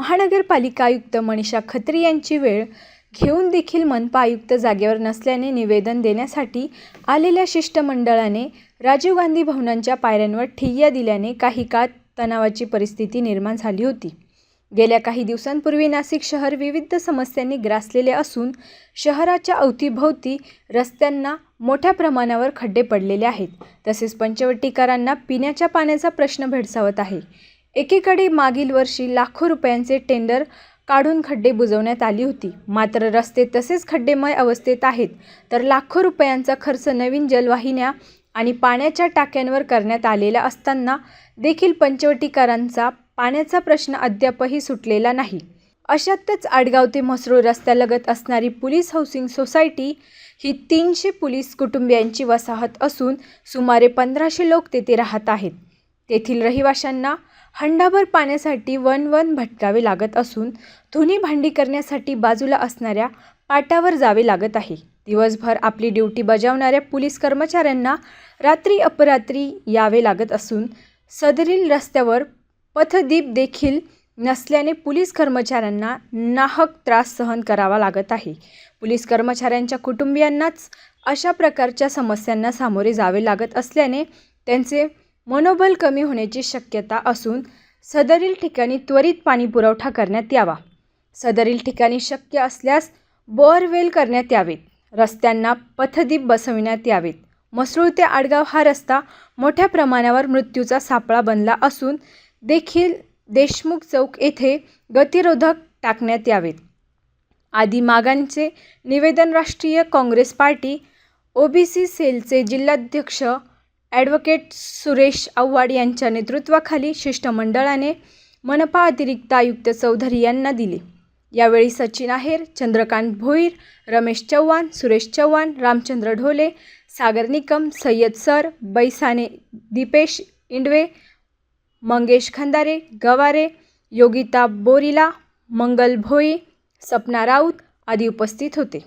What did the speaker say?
महानगरपालिका आयुक्त मनीषा खत्री यांची वेळ घेऊन देखील मनपा आयुक्त जागेवर नसल्याने निवेदन देण्यासाठी आलेल्या शिष्टमंडळाने राजीव गांधी भवनांच्या पायऱ्यांवर ठिय्या दिल्याने काही काळ तणावाची परिस्थिती निर्माण झाली होती. गेल्या काही दिवसांपूर्वी नाशिक शहर विविध समस्यांनी ग्रासलेले असून शहराच्या अवतीभोवती रस्त्यांना मोठ्या प्रमाणावर खड्डे पडलेले आहेत. तसेच पंचवटीकरांना पिण्याच्या पाण्याचा प्रश्न भेडसावत आहे. एकीकडे मागील वर्षी लाखो रुपयांचे टेंडर काढून खड्डे बुजवण्यात आली होती. मात्र रस्ते तसेच खड्डेमय अवस्थेत आहेत तर लाखो रुपयांचा खर्च नवीन जलवाहिन्या आणि पाण्याच्या टाक्यांवर करण्यात आलेला असताना देखील पंचवटीकरांचा पाण्याचा प्रश्न अद्यापही सुटलेला नाही. अशातच आडगाव ते म्हसरूळ रस्त्यालगत असणारी पोलीस हाऊसिंग सोसायटी ही तीनशे पोलीस कुटुंबियांची वसाहत असून सुमारे पंधराशे लोक तेथे राहत आहेत. तेथील रहिवाशांना हंडाभर पाण्यासाठी वन वन भटकावे लागत असून धुनी भांडी करण्यासाठी बाजूला असणाऱ्या पाटावर जावे लागत आहे. दिवसभर आपली ड्युटी बजावणाऱ्या पोलीस कर्मचाऱ्यांना रात्री अपरात्री यावे लागत असून सदरील रस्त्यावर पथदीप देखील नसल्याने पोलीस कर्मचाऱ्यांना नाहक त्रास सहन करावा लागत आहे. पोलीस कर्मचाऱ्यांच्या कुटुंबियांनाच अशा प्रकारच्या समस्यांना सामोरे जावे लागत असल्याने त्यांचे मनोबल कमी होण्याची शक्यता असून सदरील ठिकाणी त्वरित पाणी पुरवठा करण्यात यावा. सदरील ठिकाणी शक्य असल्यास बोअरवेल करण्यात यावेत रस्त्यांना पथदीप बसविण्यात यावेत. मसरूळ ते आडगाव हा रस्ता मोठ्या प्रमाणावर मृत्यूचा सापळा बनला असून देखील देशमुख चौक येथे गतिरोधक टाकण्यात यावेत. आदी मागांचे निवेदन राष्ट्रीय काँग्रेस पार्टी ओबीसी सेलचे जिल्हाध्यक्ष ॲडव्होकेट सुरेश आव्हाड यांच्या नेतृत्वाखाली शिष्टमंडळाने मनपा अतिरिक्त आयुक्त चौधरी यांना दिले. यावेळी सचिन आहेर चंद्रकांत भोईर रमेश चव्हाण सुरेश चव्हाण रामचंद्र ढोले सागर निकम सय्यद सर बैसाने दीपेश इंडवे मंगेश खंदारे गवारे योगिता बोरिला मंगल भोई सपना राऊत आदी उपस्थित होते.